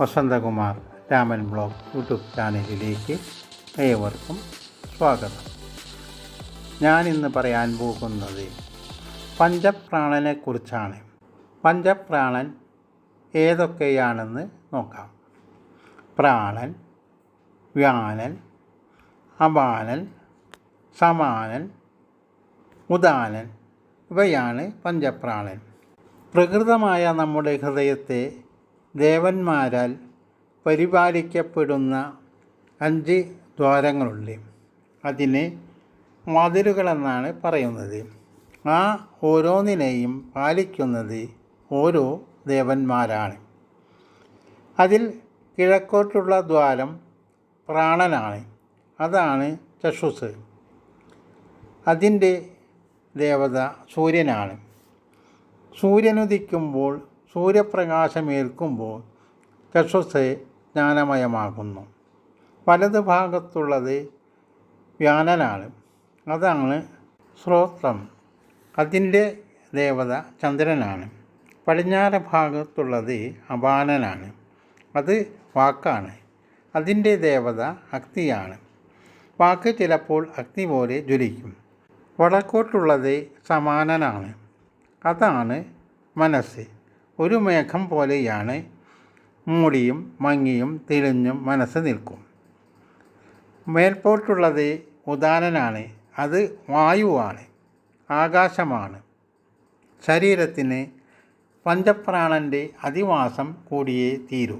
Vasanthakumar Raman blog YouTube ചാനലിലേക്ക് ഏവർക്കും സ്വാഗതം. ഞാൻ ഇന്ന് പറയാൻ പോകുന്നത് പഞ്ചപ്രാണനെക്കുറിച്ചാണ്. പഞ്ചപ്രാണൻ ഏതൊക്കെയാണെന്ന് നോക്കാം. പ്രാണൻ വ്യാനൻ അപാനൻ സമാനൻ ഉദാനൻ ഇവയാണ് പഞ്ചപ്രാണൻ. പ്രകൃതമായ നമ്മുടെ ഹൃദയത്തെ ദേവന്മാരാൽ പരിപാലിക്കപ്പെടുന്ന അഞ്ച് ദ്വാരങ്ങളുണ്ട്. അതിനെ മതിലുകളെന്നാണ് പറയുന്നത്. ആ ഓരോന്നിനെയും പാലിക്കുന്നത് ഓരോ ദേവന്മാരാണ്. അതിൽ കിഴക്കോട്ടുള്ള ദ്വാരം പ്രാണനാണ്. അതാണ് ചഷുസ് അതിന്റെ ദേവത സൂര്യനാണ്. സൂര്യനുദിക്കുമ്പോൾ സൂര്യപ്രകാശമേൽക്കുമ്പോൾ ചക്ഷുസ് ജ്ഞാനമയമാകുന്നു. വലത് ഭാഗത്തുള്ളത് വ്യാനനാണ്. അതാണ് ശ്രോത്രം. അതിന്റെ ദേവത ചന്ദ്രനാണ്. പടിഞ്ഞാറ് ഭാഗത്തുള്ളത് അപാനനാണ് അത് വാക്കാണ്. അതിന്റെ ദേവത അഗ്നിയാണ്. വാക്ക് ചിലപ്പോൾ അഗ്നി പോലെ ജ്വലിക്കും. വടക്കോട്ടുള്ളത് സമാനനാണ്. അതാണ് മനസ്സ്. ഒരു മേഘം പോലെയാണ് മൂടിയും മങ്ങിയും തെളിഞ്ഞും മനസ്സ് നിൽക്കും. മേൽപോട്ടുള്ളത് ഉദാനനാണ് അത് വായുവാണ് ആകാശമാണ്. ശരീരത്തിന് പഞ്ചപ്രാണന്റെ അധിവാസം കൂടിയേ തീരൂ.